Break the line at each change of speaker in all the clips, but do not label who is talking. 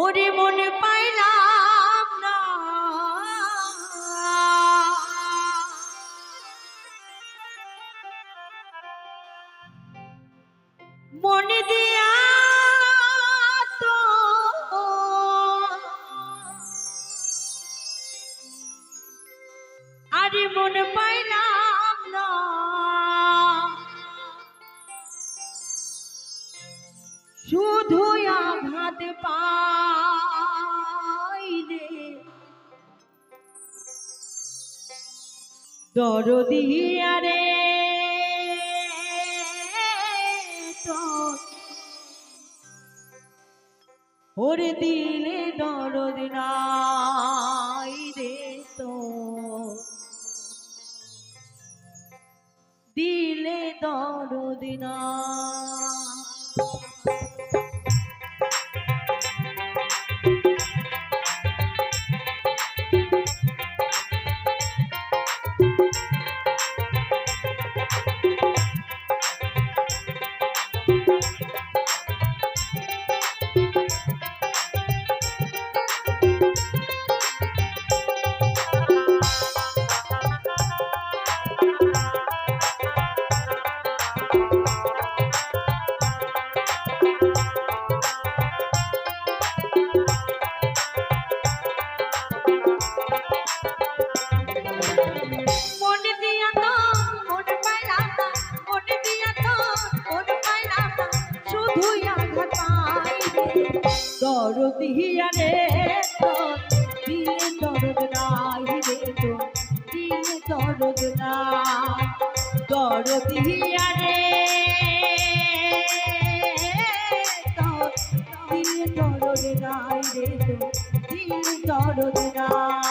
ওরে মনে পাইলাম না। মনে দিয়া তো আরে মনে পাইলাম আঘাত পাইলে দরদিয়া রে ওরে দিলে দরদ নাই রে তো দিলে দরদ নাই। দরদ হিয়া রে দিলে দরদ নাই রে তোর দিলে দরদ নাই। দরদ হিয়া রে দিলে দরদ নাই রে তোর দিলে দরদ নাই।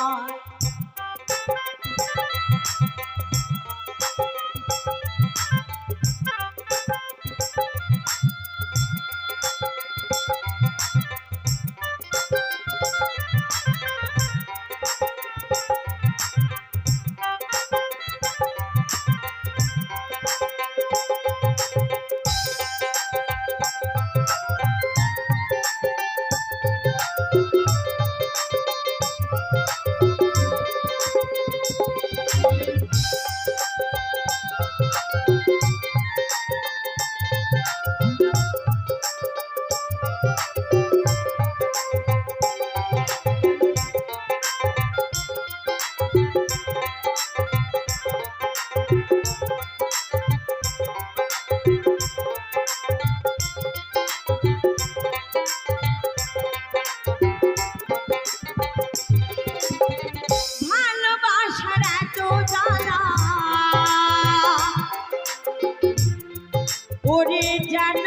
ওরে জানা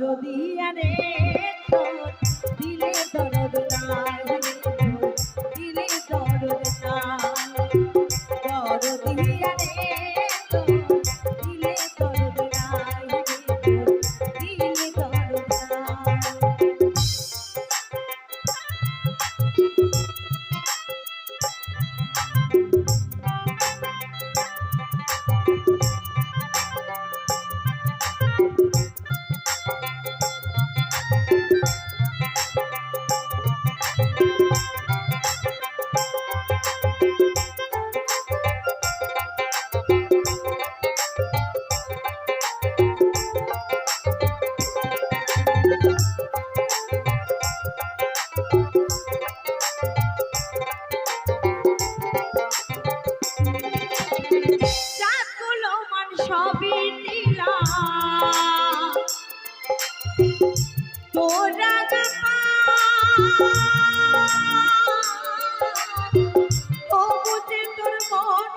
দরদিয়া রে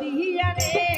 দিয়া রে।